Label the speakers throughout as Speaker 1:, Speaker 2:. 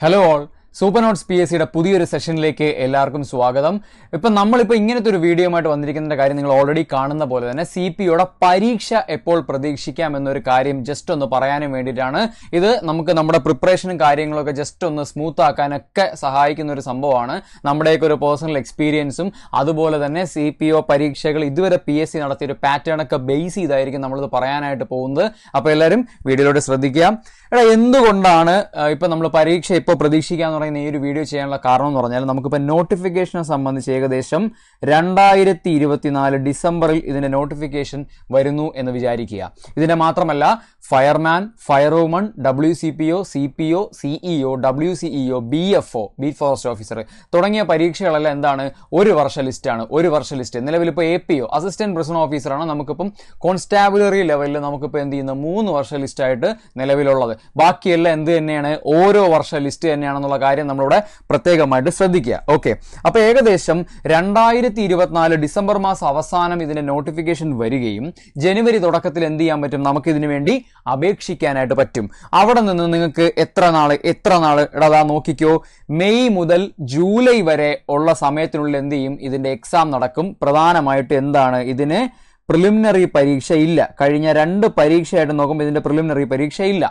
Speaker 1: Hello all super notes P S സിയുടെ പുതിയൊരു സെഷനിലേക്ക് എല്ലാവർക്കും സ്വാഗതം. ഇപ്പം നമ്മളിപ്പോൾ ഇങ്ങനത്തെ ഒരു വീഡിയോ ആയിട്ട് വന്നിരിക്കുന്ന കാര്യം നിങ്ങൾ ഓൾറെഡി കാണുന്ന പോലെ തന്നെ സി പി യുടെ പരീക്ഷ എപ്പോൾ പ്രതീക്ഷിക്കാം എന്നൊരു കാര്യം ജസ്റ്റ് ഒന്ന് പറയാനും വേണ്ടിയിട്ടാണ്. ഇത് നമുക്ക് നമ്മുടെ പ്രിപ്പറേഷനും കാര്യങ്ങളൊക്കെ ജസ്റ്റ് ഒന്ന് സ്മൂത്ത് ആക്കാനൊക്കെ സഹായിക്കുന്ന ഒരു സംഭവമാണ്. നമ്മുടെയൊക്കെ ഒരു പേഴ്സണൽ എക്സ്പീരിയൻസും അതുപോലെ തന്നെ സി പി ഒ പരീക്ഷകൾ ഇതുവരെ പി എസ് സി നടത്തിയ ഒരു പാറ്റേൺ ഒക്കെ ബേസ് ചെയ്തായിരിക്കും നമ്മളിത് പറയാനായിട്ട് പോകുന്നത്. അപ്പോൾ എല്ലാവരും വീഡിയോയിലോട്ട് ശ്രദ്ധിക്കുക. എടാ എന്തുകൊണ്ടാണ് ഇപ്പം നമ്മൾ പരീക്ഷ ഇപ്പോൾ പ്രതീക്ഷിക്കുക എന്ന് പറയുന്ന ഈ ഒരു വീഡിയോ ചെയ്യാനുള്ള കാരണം എന്ന് പറഞ്ഞാൽ നമുക്കിപ്പോൾ നോട്ടിഫിക്കേഷനെ സംബന്ധിച്ച് ഏകദേശം രണ്ടായിരത്തി ഇരുപത്തിനാല് ഡിസംബറിൽ ഇതിന്റെ നോട്ടിഫിക്കേഷൻ വരുന്നു എന്ന് വിചാരിക്കുക. ഇതിനെ മാത്രമല്ല fireman firewoman W C P O C P O CEO W CEO B F O beat forest officer തുടങ്ങിയ പരീക്ഷകളെല്ലാം എന്താണ്? ഒരു വർഷ ലിസ്റ്റാണ് ഒരു വർഷ ലിസ്റ്റ് നിലവിൽ ഇപ്പോൾ A P O assistant president ഓഫീസറാണ് നമുക്കിപ്പം കോൺസ്റ്റാബുലറി ലെവലിൽ നമുക്കിപ്പോൾ എന്ത് ചെയ്യുന്ന? മൂന്ന് വർഷ ലിസ്റ്റായിട്ട് നിലവിലുള്ളത്. ബാക്കിയെല്ലാം എന്ത് തന്നെയാണ്? ഓരോ വർഷ ലിസ്റ്റ് തന്നെയാണെന്നുള്ള കാര്യം നമ്മളിവിടെ പ്രത്യേകമായിട്ട് ശ്രദ്ധിക്കുക. ഓക്കെ അപ്പോൾ ഏകദേശം രണ്ടായിരത്തി ഇരുപത്തിനാല് ഡിസംബർ മാസം അവസാനം ഇതിന്റെ നോട്ടിഫിക്കേഷൻ വരികയും ജനുവരി തുടക്കത്തിൽ എന്ത് ചെയ്യാൻ പറ്റും? നമുക്ക് ഇതിനു വേണ്ടി അപേക്ഷിക്കാനായിട്ട് പറ്റും. അവിടെ നിന്ന് നിങ്ങൾക്ക് എത്ര നാൾ എത്ര നാൾ ഇടതാ നോക്കിക്കോ. മെയ് മുതൽ ജൂലൈ വരെ ഉള്ള സമയത്തിനുള്ളിൽ എന്ത് ചെയ്യും? ഇതിന്റെ എക്സാം നടക്കും. പ്രധാനമായിട്ട് എന്താണ്? ഇതിന് പ്രിലിമിനറി പരീക്ഷ ഇല്ല കഴിഞ്ഞ രണ്ട് പരീക്ഷയായിട്ട് നോക്കുമ്പോൾ ഇതിന്റെ പ്രിലിമിനറി പരീക്ഷ ഇല്ല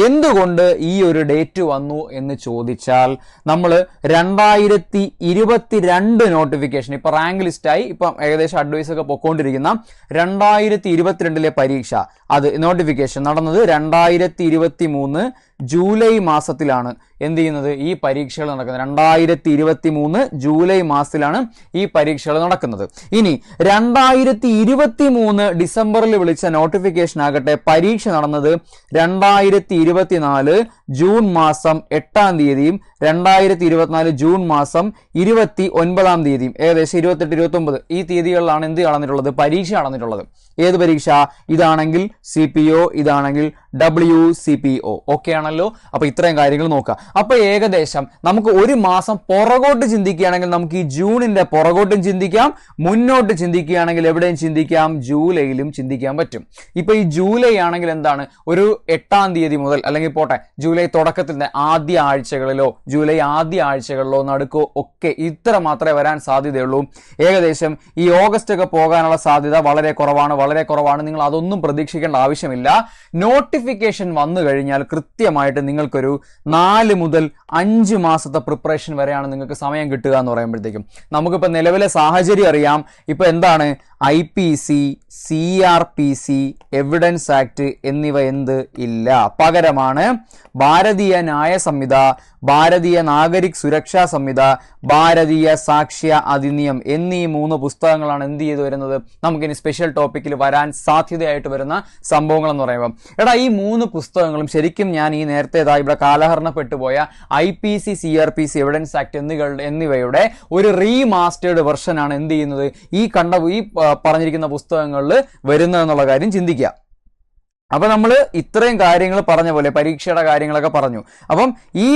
Speaker 1: എന്തുകൊണ്ട് ഈ ഒരു ഡേറ്റ് വന്നു എന്ന് ചോദിച്ചാൽ നമ്മൾ രണ്ടായിരത്തി ഇരുപത്തിരണ്ട് നോട്ടിഫിക്കേഷൻ ഇപ്പൊ റാങ്ക് ലിസ്റ്റായി ഇപ്പൊ ഏകദേശം അഡ്വൈസ് ഒക്കെ പൊക്കോണ്ടിരിക്കുന്ന രണ്ടായിരത്തി ഇരുപത്തിരണ്ടിലെ പരീക്ഷ. അത് നോട്ടിഫിക്കേഷൻ നടന്നത് രണ്ടായിരത്തി ഇരുപത്തി മൂന്ന് ജൂലൈ മാസത്തിലാണ് എന്ത് ചെയ്യുന്നത്? ഈ പരീക്ഷകൾ നടക്കുന്നത്. രണ്ടായിരത്തി ഇരുപത്തി മൂന്ന് ജൂലൈ മാസത്തിലാണ് ഈ പരീക്ഷകൾ നടക്കുന്നത്. ഇനി രണ്ടായിരത്തി ഇരുപത്തി മൂന്ന് ഡിസംബറിൽ വിളിച്ച നോട്ടിഫിക്കേഷൻ ആകട്ടെ പരീക്ഷ നടന്നത് രണ്ടായിരത്തി ഇരുപത്തിനാല് ജൂൺ മാസം എട്ടാം തീയതിയും രണ്ടായിരത്തി ഇരുപത്തിനാല് ജൂൺ മാസം ഇരുപത്തി ഒൻപതാം തീയതിയും ഏകദേശം ഇരുപത്തെട്ട് ഇരുപത്തി ഒമ്പത് ഈ തീയതികളിലാണ് എന്ത് നടന്നിട്ടുള്ളത് പരീക്ഷ നടന്നിട്ടുള്ളത് ഏത് പരീക്ഷ? ഇതാണെങ്കിൽ സി പി ഒ ഇതാണെങ്കിൽ W C P O okay ആണല്ലോ? അപ്പൊ ഇത്രയും കാര്യങ്ങൾ നോക്കുക. അപ്പൊ ഏകദേശം നമുക്ക് ഒരു മാസം പുറകോട്ട് ചിന്തിക്കുകയാണെങ്കിൽ നമുക്ക് ഈ ജൂണിന്റെ പുറകോട്ടും ചിന്തിക്കാം മുന്നോട്ട് ചിന്തിക്കുകയാണെങ്കിൽ എവിടെയും ചിന്തിക്കാം ജൂലൈയിലും ചിന്തിക്കാൻ പറ്റും. ഇപ്പൊ ഈ ജൂലൈ ആണെങ്കിൽ എന്താണ്? ഒരു എട്ടാം തീയതി മുതൽ അല്ലെങ്കിൽ പോട്ടെ ജൂലൈ തുടക്കത്തിന്റെ ആദ്യ ആഴ്ചകളിലോ ജൂലൈ ആദ്യ ആഴ്ചകളിലോ നടുക്കോ ഒക്കെ ഇത്ര മാത്രമേ വരാൻ സാധ്യതയുള്ളൂ. ഏകദേശം ഈ ഓഗസ്റ്റ് ഒക്കെ പോകാനുള്ള സാധ്യത വളരെ കുറവാണ് വളരെ കുറവാണ്. നിങ്ങൾ അതൊന്നും പ്രതീക്ഷിക്കേണ്ട ആവശ്യമില്ല. നോട്ടിഫിക്കേഷൻ വന്നു കഴിഞ്ഞാൽ കൃത്യമായിട്ട് നിങ്ങൾക്കൊരു നാല് മുതൽ അഞ്ച് മാസത്തെ പ്രിപ്പറേഷൻ വരെയാണ് നിങ്ങൾക്ക് സമയം കിട്ടുക എന്ന് പറയുമ്പോഴത്തേക്കും. നമുക്കിപ്പോൾ നിലവിലെ സാഹചര്യം അറിയാം. ഇപ്പൊ എന്താണ്? I P C C R P C Evidence Act എന്നിവ എന്ത് ഇല്ല. പകരമാണ് ഭാരതീയ ന്യായ സംഹിത ഭാരതീയ നാഗരിക് സുരക്ഷാ സംഹിത ഭാരതീയ സാക്ഷ്യ അധിനിയം എന്നീ മൂന്ന് പുസ്തകങ്ങളാണ് എന്ത് ചെയ്തു വരുന്നത്? നമുക്കിനി സ്പെഷ്യൽ ടോപ്പിക്കിൽ വരാൻ സാധ്യതയായിട്ട് വരുന്ന സംഭവങ്ങൾ എന്ന് പറയുമ്പോൾ എടാ ഈ മൂന്ന് പുസ്തകങ്ങളും ശരിക്കും ഞാൻ ഈ നേരത്തേതാ ഇവിടെ കാലഹരണപ്പെട്ടു പോയ I P C C R P C Evidence Act എന്നിവ എന്നിവയുടെ ഒരു റീമാസ്റ്റേർഡ് വെർഷനാണ് എന്ത് ചെയ്യുന്നത്? ഈ കണ്ട ഈ പറഞ്ഞിരിക്കുന്ന പുസ്തകങ്ങളിൽ വരുന്നതെന്നുള്ള കാര്യം ചിന്തിക്കുക. അപ്പൊ നമ്മൾ ഇത്രയും കാര്യങ്ങൾ പറഞ്ഞ പോലെ പരീക്ഷയുടെ കാര്യങ്ങളൊക്കെ പറഞ്ഞു. അപ്പം ഈ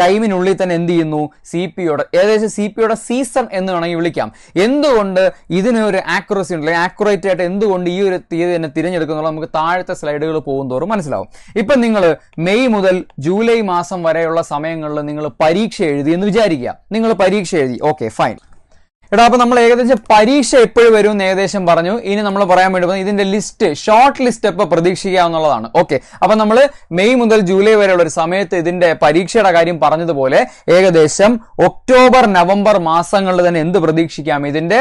Speaker 1: ടൈമിനുള്ളിൽ തന്നെ എന്ത് ചെയ്യുന്നു? സി പിയുടെ ഏകദേശം സി പിയുടെ സീസൺ എന്ന് വേണമെങ്കിൽ വിളിക്കാം. എന്തുകൊണ്ട് ഇതിനൊരു ആക്യുറസി ഉണ്ട്? ആക്യുറേറ്റ് ആയിട്ട് എന്തുകൊണ്ട് ഈ ഒരു തീയതി തന്നെ തിരഞ്ഞെടുക്കുന്നുള്ള നമുക്ക് താഴത്തെ സ്ലൈഡുകൾ പോകും തോറും മനസ്സിലാവും. ഇപ്പം നിങ്ങൾ മെയ് മുതൽ ജൂലൈ മാസം വരെയുള്ള സമയങ്ങളിൽ നിങ്ങൾ പരീക്ഷ എഴുതി എന്ന് വിചാരിക്കുക. നിങ്ങൾ പരീക്ഷ എഴുതി. ഓക്കെ ഫൈൻ എടാ അപ്പൊ നമ്മൾ ഏകദേശം പരീക്ഷ എപ്പോഴും വരും എന്ന് ഏകദേശം പറഞ്ഞു. ഇനി നമ്മൾ പറയാൻ വേണ്ടി പോകുന്നത് ഇതിന്റെ ലിസ്റ്റ് ഷോർട്ട് ലിസ്റ്റ് എപ്പോൾ പ്രതീക്ഷിക്കാവുന്നതാണ് ഓക്കെ അപ്പൊ നമ്മൾ മെയ് മുതൽ ജൂലൈ വരെയുള്ള ഒരു സമയത്ത് ഇതിന്റെ പരീക്ഷയുടെ കാര്യം പറഞ്ഞതുപോലെ ഏകദേശം ഒക്ടോബർ നവംബർ മാസങ്ങളിൽ തന്നെ എന്ത് പ്രതീക്ഷിക്കാം? ഇതിന്റെ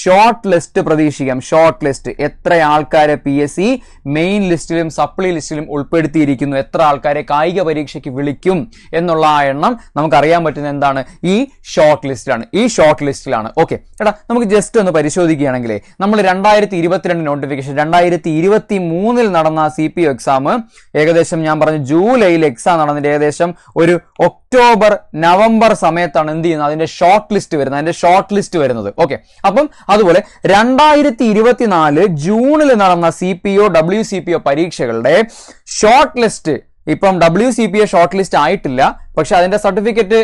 Speaker 1: ഷോർട്ട് ലിസ്റ്റ് പ്രതീക്ഷിക്കാം. ഷോർട്ട് ലിസ്റ്റ് എത്ര ആൾക്കാരെ പി എസ് സി മെയിൻ ലിസ്റ്റിലും സപ്ലി ലിസ്റ്റിലും ഉൾപ്പെടുത്തിയിരിക്കുന്നു? എത്ര ആൾക്കാരെ കായിക പരീക്ഷയ്ക്ക് വിളിക്കും എന്നുള്ള ആ എണ്ണം നമുക്ക് അറിയാൻ പറ്റുന്ന എന്താണ്? ഈ ഷോർട്ട് ലിസ്റ്റിലാണ് ഈ ഷോർട്ട് ലിസ്റ്റിലാണ് ഓക്കെ എടാ നമുക്ക് ജസ്റ്റ് ഒന്ന് പരിശോധിക്കുകയാണെങ്കിൽ നമ്മൾ രണ്ടായിരത്തി ഇരുപത്തിരണ്ട് നോട്ടിഫിക്കേഷൻ രണ്ടായിരത്തി ഇരുപത്തി മൂന്നിൽ നടന്ന സി പി എക്സാം ഏകദേശം ഞാൻ പറഞ്ഞു ജൂലൈയിൽ എക്സാം നടന്നിട്ട് ഏകദേശം ഒരു ഒക്ടോബർ നവംബർ സമയത്താണ് എന്ത് ചെയ്യുന്നത്? അതിന്റെ ഷോർട്ട് ലിസ്റ്റ് വരുന്നത്. അതിന്റെ ഷോർട്ട് ലിസ്റ്റ് വരുന്നത്. ഓക്കെ. അപ്പം അതുപോലെ രണ്ടായിരത്തി ഇരുപത്തിനാല് ജൂണിൽ നടന്ന C P O W C P O പരീക്ഷകളുടെ ഷോർട്ട് ലിസ്റ്റ് ഇപ്പം W C P A short list ആയിട്ടില്ല. പക്ഷെ അതിന്റെ സർട്ടിഫിക്കറ്റ്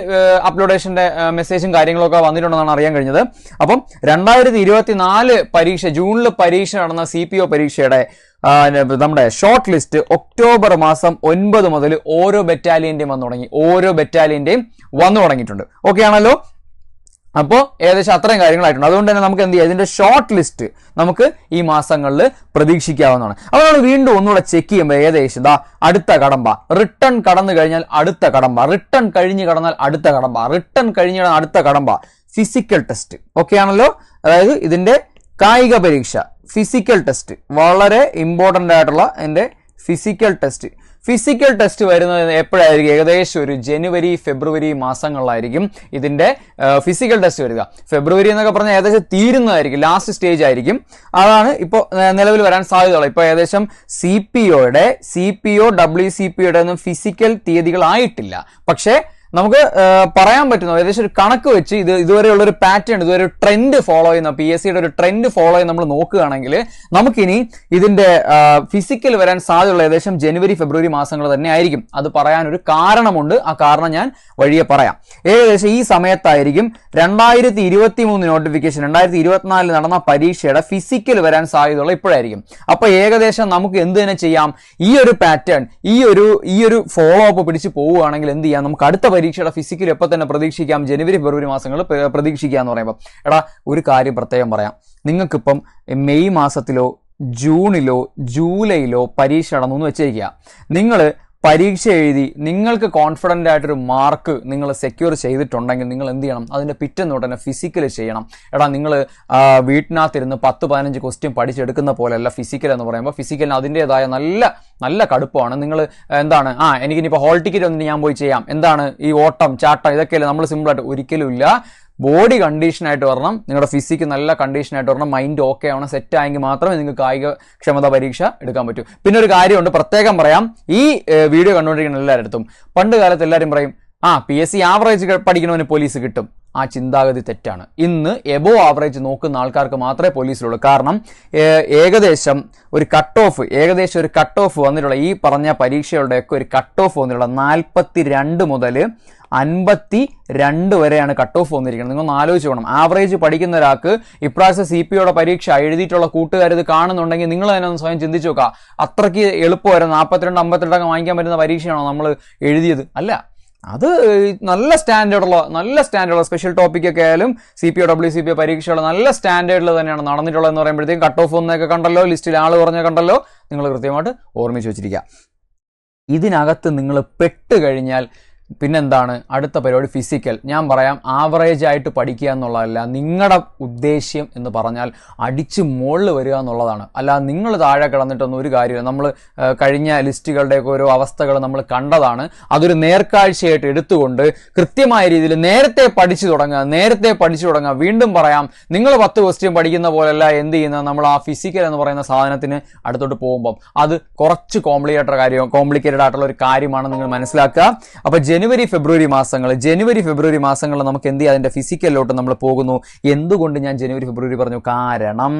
Speaker 1: അപ്ലോഡേഷന്റെ മെസ്സേജും കാര്യങ്ങളൊക്കെ വന്നിട്ടുണ്ടെന്നാണ് അറിയാൻ കഴിഞ്ഞത്. അപ്പം രണ്ടായിരത്തി ഇരുപത്തി നാല് പരീക്ഷ ജൂണിൽ പരീക്ഷ നടന്ന സി പി ഒ പരീക്ഷയുടെ നമ്മുടെ ഷോർട്ട് ലിസ്റ്റ് ഒക്ടോബർ മാസം ഒൻപത് മുതൽ ഓരോ ബറ്റാലിയന്റെയും വന്നു തുടങ്ങി. ഓരോ ബറ്റാലിയന്റെയും വന്നു തുടങ്ങിയിട്ടുണ്ട്. ഓക്കെ ആണല്ലോ? അപ്പോൾ ഏകദേശം അത്രയും കാര്യങ്ങളായിട്ടുണ്ട്. അതുകൊണ്ട് തന്നെ നമുക്ക് എന്ത് ചെയ്യാം? ഇതിന്റെ ഷോർട്ട് ലിസ്റ്റ് നമുക്ക് ഈ മാസങ്ങളിൽ പ്രതീക്ഷിക്കാവുന്നതാണ്. അപ്പോൾ നമ്മൾ വീണ്ടും ഒന്നുകൂടെ ചെക്ക് ചെയ്യുമ്പോൾ ഏകദേശം ദാ അടുത്ത കടമ്പ. റിട്ടേൺ കടന്നു കഴിഞ്ഞാൽ അടുത്ത കടമ്പ. റിട്ടേൺ കഴിഞ്ഞ് കടന്നാൽ അടുത്ത കടമ്പ. റിട്ടേൺ കഴിഞ്ഞ് കടന്നാൽ അടുത്ത കടമ്പ. ഫിസിക്കൽ ടെസ്റ്റ് ഓക്കെ ആണല്ലോ? അതായത് ഇതിന്റെ കായിക പരീക്ഷ. ഫിസിക്കൽ ടെസ്റ്റ് വളരെ ഇമ്പോർട്ടന്റ് ആയിട്ടുള്ള എന്റെ ഫിസിക്കൽ ടെസ്റ്റ് ഫിസിക്കൽ ടെസ്റ്റ് വരുന്നത് എപ്പോഴായിരിക്കും? ഏകദേശം ഒരു ജനുവരി ഫെബ്രുവരി മാസങ്ങളിലായിരിക്കും ഇതിന്റെ ഫിസിക്കൽ ടെസ്റ്റ് വരിക. ഫെബ്രുവരി എന്നൊക്കെ പറഞ്ഞാൽ ഏകദേശം തീരുന്നതായിരിക്കും ലാസ്റ്റ് സ്റ്റേജ് ആയിരിക്കും. അതാണ് ഇപ്പോൾ നിലവിൽ വരാൻ സാധ്യതയുള്ളത്. ഇപ്പോൾ ഏകദേശം സി പി ഒയുടെ C P O W C P ഒയുടെ ഒന്നും ഫിസിക്കൽ തീയതികളായിട്ടില്ല പക്ഷേ നമുക്ക് പറയാൻ പറ്റുന്നു ഏകദേശം ഒരു കണക്ക് വെച്ച് ഇത് ഇതുവരെയുള്ള ഒരു പാറ്റേൺ ഇതുവരെ ഒരു ട്രെൻഡ് ഫോളോ ചെയ്യുന്ന പി എസ് സിയുടെ ഒരു ട്രെൻഡ് ഫോളോ ചെയ്ത് നമ്മൾ നോക്കുകയാണെങ്കിൽ നമുക്കിനി ഇതിന്റെ ഫിസിക്കൽ വരാൻ സാധ്യതയുള്ള ഏകദേശം ജനുവരി ഫെബ്രുവരി മാസങ്ങൾ തന്നെ ആയിരിക്കും. അത് പറയാൻ ഒരു കാരണമുണ്ട്. ആ കാരണം ഞാൻ വഴിയെ പറയാം. ഏകദേശം ഈ സമയത്തായിരിക്കും രണ്ടായിരത്തി ഇരുപത്തി മൂന്ന് നോട്ടിഫിക്കേഷൻ രണ്ടായിരത്തി ഇരുപത്തിനാലിൽ നടന്ന പരീക്ഷയുടെ ഫിസിക്കൽ വരാൻ സാധ്യതയുള്ള ഇപ്പോഴായിരിക്കും. അപ്പൊ ഏകദേശം നമുക്ക് എന്ത് തന്നെ ചെയ്യാം? ഈ ഒരു പാറ്റേൺ ഈ ഒരു ഈ ഒരു ഫോളോ അപ്പ് പിടിച്ച് പോവുകയാണെങ്കിൽ എന്ത് ചെയ്യാം? നമുക്ക് അടുത്ത പരീക്ഷയുടെ ഫിസിക്കൽ എപ്പോൾ തന്നെ പ്രതീക്ഷിക്കാം? ജനുവരി ഫെബ്രുവരി മാസങ്ങൾ പ്ര- പ്രതീക്ഷിക്കുക എന്ന് പറയുമ്പോൾ എടാ ഒരു കാര്യം പ്രത്യേകം പറയാം. നിങ്ങൾക്കിപ്പം മെയ് മാസത്തിലോ ജൂണിലോ ജൂലൈയിലോ പരീക്ഷ നടന്നു എന്ന് വെച്ചേക്കുക നിങ്ങൾ പരീക്ഷ എഴുതി നിങ്ങൾക്ക് കോൺഫിഡന്റ് ആയിട്ടൊരു മാർക്ക് നിങ്ങൾ സെക്യൂർ ചെയ്തിട്ടുണ്ടെങ്കിൽ നിങ്ങൾ എന്ത് ചെയ്യണം? അതിന്റെ പിറ്റെന്ന് തന്നെ ഫിസിക്കൽ ചെയ്യണം. എടാ നിങ്ങൾ വീട്ടിനകത്തിരുന്ന് പത്ത് പതിനഞ്ച് ക്വസ്റ്റ്യൻ പഠിച്ചെടുക്കുന്ന പോലെയല്ല ഫിസിക്കൽ എന്ന് പറയുമ്പോൾ ഫിസിക്കലിന് അതിന്റേതായ നല്ല നല്ല കടുപ്പമാണ്. നിങ്ങൾ എന്താണ്? ആ എനിക്കിനിപ്പോൾ ഹോൾ ടിക്കറ്റ് ഒന്നും ഞാൻ പോയി ചെയ്യാം. എന്താണ് ഈ ഓട്ടം ചാട്ടം ഇതൊക്കെയല്ലേ നമ്മൾ സിമ്പിളായിട്ട് ഒരിക്കലും ഇല്ല. ബോഡി കണ്ടീഷനായിട്ട് വരണം. നിങ്ങളുടെ ഫിസിക്ക് നല്ല കണ്ടീഷനായിട്ട് വരണം. മൈൻഡ് ഓക്കെ ആവണം. സെറ്റ് ആയെങ്കിൽ മാത്രമേ നിങ്ങൾക്ക് കായിക ക്ഷമത പരീക്ഷ എടുക്കാൻ പറ്റൂ. പിന്നെ ഒരു കാര്യമുണ്ട്. പ്രത്യേകം പറയാം. ഈ വീഡിയോ കണ്ടുകൊണ്ടിരിക്കുന്ന എല്ലായിടത്തും പണ്ട് കാലത്ത് എല്ലാവരും പറയും ആ പി എസ് സി ആവറേജ് പഠിക്കണവന് പോലീസ് കിട്ടും. ആ ചിന്താഗതി തെറ്റാണ്. ഇന്ന് എബോ ആവറേജ് നോക്കുന്ന ആൾക്കാർക്ക് മാത്രമേ പോലീസിലുള്ളൂ കാരണം ഏകദേശം ഒരു കട്ട് ഓഫ് ഏകദേശം ഒരു കട്ട് ഓഫ് വന്നിട്ടുള്ള ഈ പറഞ്ഞ പരീക്ഷകളുടെയൊക്കെ ഒരു കട്ട് ഓഫ് വന്നിട്ടുള്ള നാൽപ്പത്തി രണ്ട് മുതൽ അൻപത്തി രണ്ട് വരെയാണ് കട്ട് ഓഫ് വന്നിരിക്കുന്നത്. നിങ്ങൾ ഒന്ന് ആലോചിച്ച് വേണം ആവറേജ് പഠിക്കുന്ന ഒരാൾക്ക് ഇപ്രാവശ്യം സി പി യുടെ പരീക്ഷ എഴുതിയിട്ടുള്ള കൂട്ടുകാർ ഇത് കാണുന്നുണ്ടെങ്കിൽ നിങ്ങൾ തന്നെ ഒന്ന് സ്വയം ചിന്തിച്ചു നോക്കുക. അത്രയ്ക്ക് എളുപ്പമായിരുന്നു. നാൽപ്പത്തിരണ്ട് അമ്പത്തിരണ്ടൊക്കെ വാങ്ങിക്കാൻ പറ്റുന്ന പരീക്ഷയാണോ നമ്മൾ എഴുതിയത്? അല്ല. അത് നല്ല സ്റ്റാൻഡേർഡുള്ള നല്ല സ്റ്റാൻഡേർഡുള്ള സ്പെഷ്യൽ ടോപ്പിക് ഒക്കെ ആയാലും C P O W C P O പരീക്ഷകൾ നല്ല സ്റ്റാൻഡേർഡിൽ തന്നെയാണ് നടന്നിട്ടുള്ളത് എന്ന് പറയുമ്പോഴത്തേക്കും കട്ട് ഓഫ് ഒന്നൊക്കെ കണ്ടല്ലോ ലിസ്റ്റിൽ ആൾ കുറഞ്ഞ കണ്ടല്ലോ നിങ്ങൾ കൃത്യമായിട്ട് ഓർമ്മിച്ച് വെച്ചിരിക്കുക. ഇതിനകത്ത് നിങ്ങൾ പെട്ട് കഴിഞ്ഞാൽ പിന്നെന്താണ്? അടുത്ത പരിപാടി ഫിസിക്കൽ ഞാൻ പറയാം ആവറേജ് ആയിട്ട് പഠിക്കുക എന്നുള്ളതല്ല നിങ്ങളുടെ ഉദ്ദേശ്യം എന്ന് പറഞ്ഞാൽ അടിച്ച് മുകളിൽ വരിക എന്നുള്ളതാണ്. അല്ല നിങ്ങൾ താഴെ കിടന്നിട്ടൊന്നും ഒരു കാര്യമില്ല. നമ്മൾ കഴിഞ്ഞ ലിസ്റ്റുകളുടെയൊക്കെ ഓരോ അവസ്ഥകൾ നമ്മൾ കണ്ടതാണ്. അതൊരു നേർക്കാഴ്ചയായിട്ട് എടുത്തുകൊണ്ട് കൃത്യമായ രീതിയിൽ നേരത്തെ പഠിച്ചു തുടങ്ങുക നേരത്തെ പഠിച്ചു തുടങ്ങുക. വീണ്ടും പറയാം നിങ്ങൾ പത്ത് ക്വസ്റ്റ്യൻ പഠിക്കുന്ന പോലെയല്ല എന്ത് ചെയ്യുന്നത്? നമ്മൾ ആ ഫിസിക്കൽ എന്ന് പറയുന്ന സാധനത്തിന് അടുത്തോട്ട് പോകുമ്പം. അത് കുറച്ച് കോംപ്ലിക്കേറ്റഡ് കാര്യം കോംപ്ലിക്കേറ്റഡ് ആയിട്ടുള്ള ഒരു കാര്യമാണ് നിങ്ങൾ മനസ്സിലാക്കുക. അപ്പൊ ജനുവരി ഫെബ്രുവരി മാസങ്ങൾ ജനുവരി ഫെബ്രുവരി മാസങ്ങൾ നമുക്ക് എന്ത് ചെയ്യാം? അതിന്റെ ഫിസിക്കലിലോട്ട് നമ്മൾ പോകുന്നു. എന്തുകൊണ്ട് ഞാൻ ജനുവരി ഫെബ്രുവരി പറഞ്ഞു? കാരണം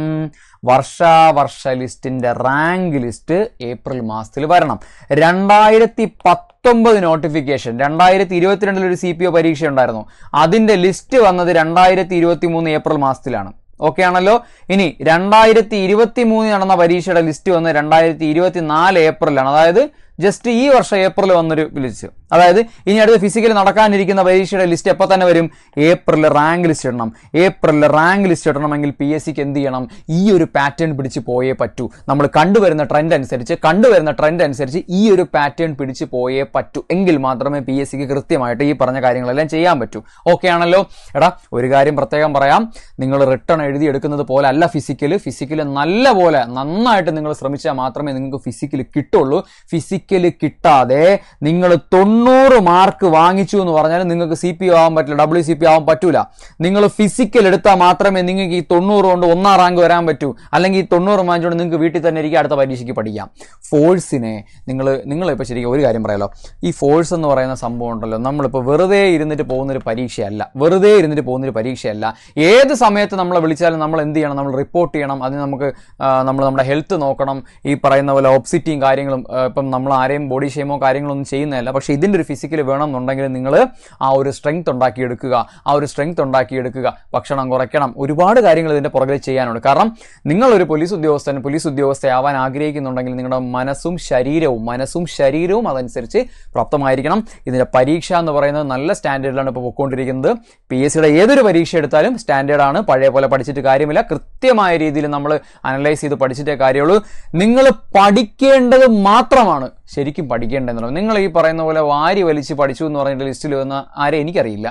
Speaker 1: വർഷാവർഷ ലിസ്റ്റിന്റെ റാങ്ക് ലിസ്റ്റ് ഏപ്രിൽ മാസത്തിൽ വരണം. രണ്ടായിരത്തി പത്തൊമ്പത് നോട്ടിഫിക്കേഷൻ രണ്ടായിരത്തി ഇരുപത്തിരണ്ടിൽ ഒരു സി പി ഒ പരീക്ഷ ഉണ്ടായിരുന്നു അതിന്റെ ലിസ്റ്റ് വന്നത് രണ്ടായിരത്തി ഇരുപത്തി മൂന്ന് ഏപ്രിൽ മാസത്തിലാണ്. ഓക്കെ ആണല്ലോ? ഇനി രണ്ടായിരത്തി ഇരുപത്തി മൂന്ന് നടന്ന പരീക്ഷയുടെ ലിസ്റ്റ് വന്ന് രണ്ടായിരത്തി ഇരുപത്തി നാല് ഏപ്രിലാണ്. അതായത് ജസ്റ്റ് ഈ വർഷം ഏപ്രിൽ വന്നൊരു ലിസ്റ്റ് അതായത് ഇനി അടുത്ത ഫിസിക്കൽ നടക്കാനിരിക്കുന്ന പരീക്ഷയുടെ ലിസ്റ്റ് എപ്പോൾ തന്നെ വരും? ഏപ്രിൽ റാങ്ക് ലിസ്റ്റ് ഇടണം. ഏപ്രിൽ റാങ്ക് ലിസ്റ്റ് ഇടണമെങ്കിൽ പി എസ് സിക്ക് എന്ത് ചെയ്യണം? ഈ ഒരു പാറ്റേൺ പിടിച്ച് പോയേ പറ്റൂ. നമ്മൾ കണ്ടുവരുന്ന ട്രെൻഡ് അനുസരിച്ച് കണ്ടുവരുന്ന ട്രെൻഡ് അനുസരിച്ച് ഈ ഒരു പാറ്റേൺ പിടിച്ച് പോയേ പറ്റൂ. എങ്കിൽ മാത്രമേ പി എസ് സിക്ക് കൃത്യമായിട്ട് ഈ പറഞ്ഞ കാര്യങ്ങളെല്ലാം ചെയ്യാൻ പറ്റൂ. ഓക്കെ ആണല്ലോ? എടാ ഒരു കാര്യം പ്രത്യേകം പറയാം. നിങ്ങൾ റിട്ടേൺ എഴുതിയെടുക്കുന്നത് പോലെ അല്ല ഫിസിക്കൽ ഫിസിക്കൽ നല്ല പോലെ നന്നായിട്ട് നിങ്ങൾ ശ്രമിച്ചാൽ മാത്രമേ നിങ്ങൾക്ക് ഫിസിക്കൽ കിട്ടുള്ളൂ. ഫിസിക്കൽ കിട്ടാതെ നിങ്ങൾ തൊണ്ണൂറ് മാർക്ക് വാങ്ങിച്ചു എന്ന് പറഞ്ഞാൽ നിങ്ങൾക്ക് സി പി ആവാൻ പറ്റില്ല ഡബ്ല്യു സി പി ആവാൻ പറ്റൂല. നിങ്ങൾ ഫിസിക്കൽ എടുത്താൽ മാത്രമേ നിങ്ങൾക്ക് ഈ തൊണ്ണൂറ് കൊണ്ട് ഒന്നാം റാങ്ക് വരാൻ പറ്റൂ. അല്ലെങ്കിൽ ഈ തൊണ്ണൂറ് വാങ്ങിച്ചുകൊണ്ട് നിങ്ങൾക്ക് വീട്ടിൽ തന്നെ ഇരിക്കുക അടുത്ത പരീക്ഷയ്ക്ക് പഠിക്കാം. ഫോഴ്സിനെ നിങ്ങൾ നിങ്ങൾ ഇപ്പോൾ ശരിക്കും ഒരു കാര്യം പറയാലോ. ഈ ഫോഴ്സ് എന്ന് പറയുന്ന സംഭവം ഉണ്ടല്ലോ. നമ്മളിപ്പോൾ വെറുതെ ഇരുന്നിട്ട് പോകുന്നൊരു പരീക്ഷയല്ല. വെറുതെ ഇരുന്നിട്ട് പോകുന്നൊരു പരീക്ഷയല്ല. ഏത് സമയത്ത് നമ്മളെ വിളിച്ചാലും നമ്മൾ എന്ത് ചെയ്യണം? നമ്മൾ റിപ്പോർട്ട് ചെയ്യണം. അതിന് നമുക്ക് നമ്മൾ നമ്മുടെ ഹെൽത്ത് നോക്കണം. ഈ പറയുന്ന പോലെ ഓപ്സിറ്റിയും കാര്യങ്ങളും ഇപ്പം നമ്മൾ ആരെയും ബോഡി ഷെയിമോ കാര്യങ്ങളൊന്നും ചെയ്യുന്നതല്ല. പക്ഷേ ഇതിന്റെ ഒരു ഫിസിക്കൽ വേണം എന്നുണ്ടെങ്കിൽ നിങ്ങൾ ആ ഒരു സ്ട്രെങ്ത് ഉണ്ടാക്കിയെടുക്കുക ആ ഒരു സ്ട്രെങ്ത് ഉണ്ടാക്കിയെടുക്കുക ഭക്ഷണം കുറയ്ക്കണം. ഒരുപാട് കാര്യങ്ങൾ ഇതിന്റെ പുറകിൽ ചെയ്യാനുണ്ട്. കാരണം നിങ്ങളൊരു പോലീസ് ഉദ്യോഗസ്ഥൻ പോലീസ് ഉദ്യോഗസ്ഥയാവാൻ ആഗ്രഹിക്കുന്നുണ്ടെങ്കിൽ നിങ്ങളുടെ മനസ്സും ശരീരവും മനസ്സും ശരീരവും അതനുസരിച്ച് പ്രാപ്തമായിരിക്കണം. ഇതിന്റെ പരീക്ഷ എന്ന് പറയുന്നത് നല്ല സ്റ്റാൻഡേർഡിലാണ് ഇപ്പോൾ പൊയ്ക്കൊണ്ടിരിക്കുന്നത്. പി എസ് സിയുടെ ഏതൊരു പരീക്ഷ എടുത്താലും സ്റ്റാൻഡേർഡാണ് പഴയ പോലെ പഠിച്ചിട്ട് കാര്യമില്ല. കൃത്യമായ രീതിയിൽ നമ്മൾ അനലൈസ് ചെയ്ത് പഠിച്ചിട്ടേ കാര്യമുള്ളൂ. നിങ്ങൾ പഠിക്കേണ്ടത് മാത്രമാണ്. ശരിക്കും പഠിക്കേണ്ടതെന്നുള്ളത് നിങ്ങൾ ഈ പറയുന്ന പോലെ വാരി വലിച്ച് പഠിച്ചു എന്ന് പറഞ്ഞിട്ട് ലിസ്റ്റിൽ വന്ന ആരെ എനിക്കറിയില്ല.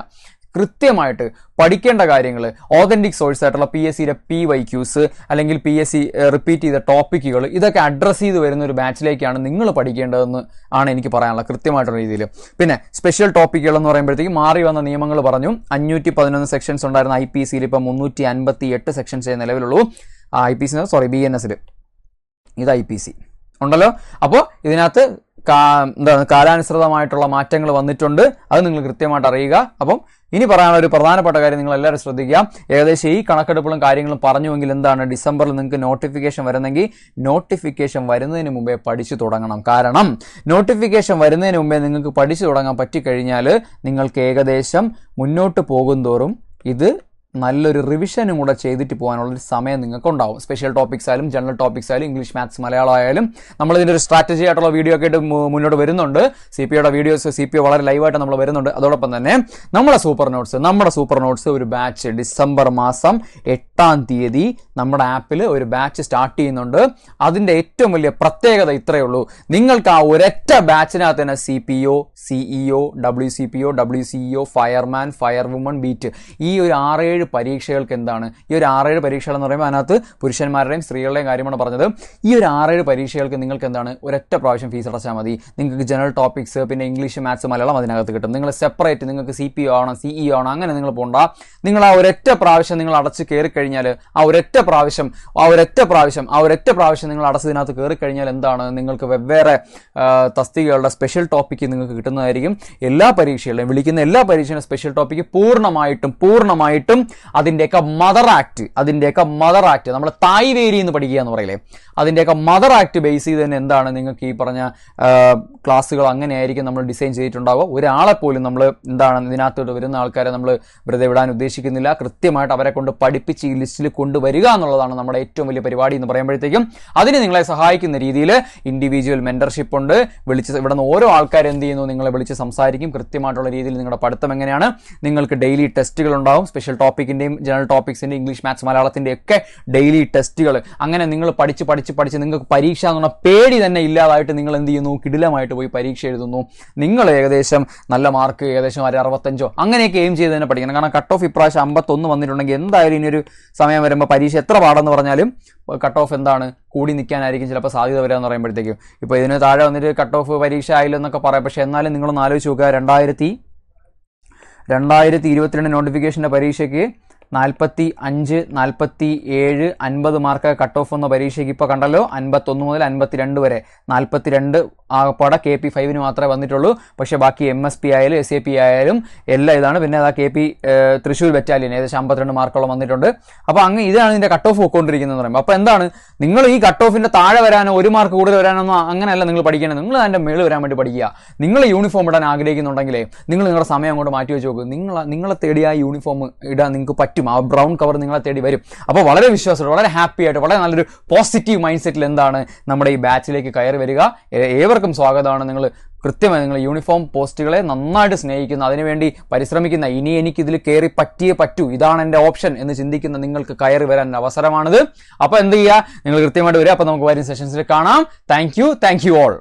Speaker 1: കൃത്യമായിട്ട് പഠിക്കേണ്ട കാര്യങ്ങൾ ഓതന്റിക് സോഴ്സ് ആയിട്ടുള്ള പി എസ് സിയുടെ പി വൈ ക്യൂസ് അല്ലെങ്കിൽ പി എസ് സി റിപ്പീറ്റ് ചെയ്ത ടോപ്പിക്കുകൾ ഇതൊക്കെ അഡ്രസ്സ് ചെയ്ത് വരുന്ന ഒരു ബാച്ചിലേക്കാണ് നിങ്ങൾ പഠിക്കേണ്ടതെന്ന് ആണ് എനിക്ക് പറയാനുള്ളത് കൃത്യമായിട്ടുള്ള രീതിയിൽ പിന്നെ സ്പെഷ്യൽ ടോപ്പിക്കുകൾ എന്ന് പറയുമ്പോഴത്തേക്ക് മാറി വന്ന നിയമങ്ങൾ പറഞ്ഞു. അഞ്ഞൂറ്റി പതിനൊന്ന് സെക്ഷൻസ് ഉണ്ടായിരുന്ന ഐ പി സിയിൽ ഇപ്പം മുന്നൂറ്റി അൻപത്തി എട്ട് സെക്ഷൻസേ നിലവിലുള്ളൂ I P C sorry B N എസിൽ ഇത് ഐ പി സി ഉണ്ടല്ലോ? അപ്പോൾ ഇതിനകത്ത് എന്താണ് കാലാനുസൃതമായിട്ടുള്ള മാറ്റങ്ങൾ വന്നിട്ടുണ്ട്. അത് നിങ്ങൾ കൃത്യമായിട്ട് അറിയുക. അപ്പം ഇനി പറയാനുള്ള ഒരു പ്രധാനപ്പെട്ട കാര്യം നിങ്ങൾ എല്ലാവരും ശ്രദ്ധിക്കുക. ഏകദേശം ഈ കണക്കെടുപ്പുകളും കാര്യങ്ങളും പറഞ്ഞുവെങ്കിൽ എന്താണ്? ഡിസംബറിൽ നിങ്ങൾക്ക് നോട്ടിഫിക്കേഷൻ വരുന്നെങ്കിൽ നോട്ടിഫിക്കേഷൻ വരുന്നതിന് മുമ്പേ പഠിച്ചു തുടങ്ങണം. കാരണം നോട്ടിഫിക്കേഷൻ വരുന്നതിന് മുമ്പേ നിങ്ങൾക്ക് പഠിച്ചു തുടങ്ങാൻ പറ്റിക്കഴിഞ്ഞാൽ നിങ്ങൾക്ക് ഏകദേശം മുന്നോട്ട് പോകുന്തോറും ഇത് നല്ലൊരു റിവിഷനും കൂടെ ചെയ്തിട്ട് പോകാനുള്ള ഒരു സമയം നിങ്ങൾക്ക് ഉണ്ടാവും സ്പെഷ്യൽ ടോപ്പിക്സ് ആയാലും ജനറൽ ടോപ്പിക്സ് ആയാലും ഇംഗ്ലീഷ് മാത്സ് മലയാളം ആയാലും നമ്മൾ ഇതിന്റെ ഒരു സ്ട്രാറ്റജി ആയിട്ടുള്ള വീഡിയോ ഒക്കെ ആയിട്ട് മുന്നോട്ട് വരുന്നുണ്ട്. സി പി യുടെ വീഡിയോസ് സി പി വളരെ ലൈവായിട്ട് നമ്മൾ വരുന്നുണ്ട്. അതോടൊപ്പം തന്നെ നമ്മുടെ സൂപ്പർ നോട്ട്സ് നമ്മുടെ സൂപ്പർ നോട്ട്സ് ഒരു ബാച്ച് ഡിസംബർ മാസം എട്ടാം തീയതി നമ്മുടെ ആപ്പിൽ ഒരു ബാച്ച് സ്റ്റാർട്ട് ചെയ്യുന്നുണ്ട്. അതിന്റെ ഏറ്റവും വലിയ പ്രത്യേകത ഇത്രയേ ഉള്ളൂ. നിങ്ങൾക്ക് ആ ഒരൊറ്റ ബാച്ചിനകത്ത് തന്നെ C P O CEO W C P O W CEO fireman fire woman beat ഈ ഒരു ആറേഴ് പരീക്ഷകൾക്ക് എന്താണ്? ഈ ഒരു ആറേഴ് പരീക്ഷകൾ എന്ന് പറയുമ്പോൾ അതിനകത്ത് പുരുഷന്മാരുടെയും സ്ത്രീകളുടെയും കാര്യമാണ് പറഞ്ഞത്. ഈ ഒരു ആറേഴ് പരീക്ഷകൾക്ക് നിങ്ങൾക്ക് എന്താണ്? ഒരൊറ്റ പ്രാവശ്യം ഫീസ് അടച്ചാൽ മതി. നിങ്ങൾക്ക് ജനറൽ ടോപ്പിക്സ് പിന്നെ ഇംഗ്ലീഷ് മാത്സ് മലയാളം അതിനകത്ത് കിട്ടും. നിങ്ങൾ സെപ്പറേറ്റ് നിങ്ങൾക്ക് സി പി ഒ ആവണം ഇ ആവണം അങ്ങനെ നിങ്ങൾ പോകണ്ട നിങ്ങൾ ആ ഒരൊറ്റ പ്രാവശ്യം നിങ്ങൾ അടച്ച് കയറി കഴിഞ്ഞാൽ ആ ഒരൊറ്റ പ്രാവശ്യം ആ ഒരൊറ്റ പ്രാവശ്യം ആ ഒരൊറ്റ പ്രാവശ്യം നിങ്ങൾ അടച്ചതിനകത്ത് കയറി കഴിഞ്ഞാൽ എന്താണ്? നിങ്ങൾക്ക് വെവ്വേറെ തസ്തികകളുടെ സ്പെഷ്യൽ ടോപ്പിക്ക് നിങ്ങൾക്ക് കിട്ടുന്നതായിരിക്കും. എല്ലാ പരീക്ഷകളിലും വിളിക്കുന്ന എല്ലാ പരീക്ഷയുടെ സ്പെഷ്യൽ ടോപ്പിക്ക് പൂർണമായിട്ടും പൂർണമായിട്ടും അതിന്റെയൊക്കെ മദർ ആക്ട് അതിന്റെയൊക്കെ മദർ ആക്ട് നമ്മൾ തായ് വേരി എന്ന് പഠിക്കുക എന്ന് പറയില്ലേ? അതിന്റെയൊക്കെ മദർ ആക്ട് ബേസ് ചെയ്ത് തന്നെ എന്താണ് നിങ്ങൾക്ക് ഈ പറഞ്ഞ ക്ലാസ്സുകൾ അങ്ങനെയായിരിക്കും നമ്മൾ ഡിസൈൻ ചെയ്തിട്ടുണ്ടാവുക. ഒരാളെ പോലും നമ്മൾ എന്താണ് ഇതിനകത്തോട്ട് വരുന്ന ആൾക്കാരെ നമ്മൾ വെറുതെ വിടാൻ ഉദ്ദേശിക്കുന്നില്ല. കൃത്യമായിട്ട് അവരെ കൊണ്ട് പഠിപ്പിച്ച് ഈ ലിസ്റ്റിൽ കൊണ്ടുവരിക എന്നുള്ളതാണ് നമ്മുടെ ഏറ്റവും വലിയ പരിപാടി എന്ന് പറയുമ്പോഴത്തേക്കും അതിന് നിങ്ങളെ സഹായിക്കുന്ന രീതിയിൽ ഇൻഡിവിജ്വൽ മെന്റർഷിപ്പ് ഉണ്ട്. വിളിച്ച് ഇവിടെ നിന്ന് ഓരോ ആൾക്കാർ എന്ത് ചെയ്യുന്നു? നിങ്ങളെ വിളിച്ച് സംസാരിക്കും. കൃത്യമായിട്ടുള്ള രീതിയിൽ നിങ്ങളുടെ പഠിത്തം എങ്ങനെയാണ്? നിങ്ങൾക്ക് ഡെയിലി ടെസ്റ്റുകൾ ഉണ്ടാവും. സ്പെഷ്യൽ ടോപ്പിക്കിന്റെയും ജനറൽ ടോപ്പിക്സിന്റെ ഇംഗ്ലീഷ് മാത്സ് മലയാളത്തിന്റെ ഒക്കെ ഡെയിലി ടെസ്റ്റുകൾ അങ്ങനെ നിങ്ങൾ പഠിച്ച് പഠിച്ച് പഠിച്ച് നിങ്ങൾക്ക് പരീക്ഷ എന്നുള്ള പേടി തന്നെ ഇല്ലാതായിട്ട് നിങ്ങൾ എന്ത് ചെയ്യുന്നു? കിടിലമായിട്ട് പോയി പരീക്ഷ എഴുതുന്നു. നിങ്ങൾ ഏകദേശം നല്ല മാർക്ക് ഏകദേശം ഒരു അറുപത്തഞ്ചോ അങ്ങനെയൊക്കെ എയിം ചെയ്ത് തന്നെ പഠിക്കണം. കാരണം കട്ട് ഓഫ് ഇപ്രാവശ്യം അമ്പത്തൊന്ന് വന്നിട്ടുണ്ടെങ്കിൽ എന്തായാലും ഇനിയൊരു സമയം വരുമ്പോൾ പരീക്ഷ എത്ര പാടെന്ന് പറഞ്ഞാലും കട്ട് ഓഫ് എന്താണ്? കൂടി നിൽക്കാനായിരിക്കും ചിലപ്പോൾ സാധ്യത വരിക എന്ന് പറയുമ്പോഴത്തേക്കും. ഇപ്പോൾ ഇതിന് താഴെ വന്നിട്ട് കട്ട് ഓഫ് പരീക്ഷ ആയില്ലെന്നൊക്കെ പറയാം. പക്ഷേ എന്നാലും നിങ്ങളൊന്ന് ആലോചിച്ച് നോക്കുക. രണ്ടായിരത്തി രണ്ടായിരത്തി ഇരുപത്തിരണ്ട് നോട്ടിഫിക്കേഷന്റെ പരീക്ഷയ്ക്ക് നാൽപ്പത്തി അഞ്ച് നാൽപ്പത്തി ഏഴ് അൻപത് മാർക്ക് കട്ട് ഓഫ് എന്ന പരീക്ഷയ്ക്ക് ഇപ്പോൾ കണ്ടല്ലോ അൻപത്തൊന്ന് മുതൽ അൻപത്തിരണ്ട് വരെ. നാൽപ്പത്തിരണ്ട് ആകപ്പാടെ കെ പി ഫൈവിന് മാത്രമേ വന്നിട്ടുള്ളൂ. പക്ഷേ ബാക്കി എം എസ് പി ആയാലും എസ് എ പി ആയാലും എല്ലാം ഇതാണ്. പിന്നെ അതാ കെ പി തൃശ്ശൂർ ബറ്റാലിയൻ ഏകദേശം അമ്പത്തിരണ്ട് മാർക്കോളം വന്നിട്ടുണ്ട്. അപ്പോൾ അങ്ങ് ഇതാണ് ഇതിന്റെ കട്ട് ഓഫ് പോയിക്കൊണ്ടിരിക്കുന്നത് പറയുമ്പോൾ അപ്പോൾ എന്താണ്? നിങ്ങൾ ഈ കട്ട് ഓഫിന്റെ താഴെ വരാനോ ഒരു മാർക്ക് കൂടുതൽ വരാനോ അങ്ങനെയല്ല നിങ്ങൾ പഠിക്കണം. നിങ്ങൾ അതിന്റെ മേളിൽ വരാൻ വേണ്ടി പഠിക്കുക. നിങ്ങൾ യൂണിഫോം ഇടാൻ ആഗ്രഹിക്കുന്നുണ്ടെങ്കിലേ നിങ്ങൾ നിങ്ങളുടെ സമയം അങ്ങോട്ട് മാറ്റി വെച്ച് നോക്കുക നിങ്ങൾ നിങ്ങളെ തേടി ആ യൂണിഫോം ഇടാൻ നിങ്ങൾക്ക് പറ്റും. ആ ബ്രൗൺ കവർ നിങ്ങളെ തേടി വരും. അപ്പോൾ വളരെ വിശ്വാസത്തോടെ വളരെ ഹാപ്പി ആയിട്ട് വളരെ നല്ലൊരു പോസിറ്റീവ് മൈൻഡ് സെറ്റിൽ എന്താണ് നമ്മുടെ ഈ ബാച്ചിലേക്ക് കയറി വരിക. ഏ- ഏവർക്കും സ്വാഗതമാണ്. നിങ്ങൾ കൃത്യമായി നിങ്ങൾ യൂണിഫോം പോസ്റ്റുകളെ നന്നായിട്ട് സ്നേഹിക്കുന്ന. അതിനുവേണ്ടി പരിശ്രമിക്കുന്ന ഇനി എനിക്ക് ഇതിൽ കയറി പറ്റിയേ പറ്റൂ. ഇതാണ് എന്റെ ഓപ്ഷൻ എന്ന് ചിന്തിക്കുന്ന നിങ്ങൾക്ക് കയറി വരാൻ അവസരമാണിത്. അപ്പോൾ എന്ത് ചെയ്യുക നിങ്ങൾ കൃത്യമായിട്ട് വരിക. അപ്പോൾ നമുക്ക് വരും സെഷൻസിൽ കാണാം. Thank you thank you all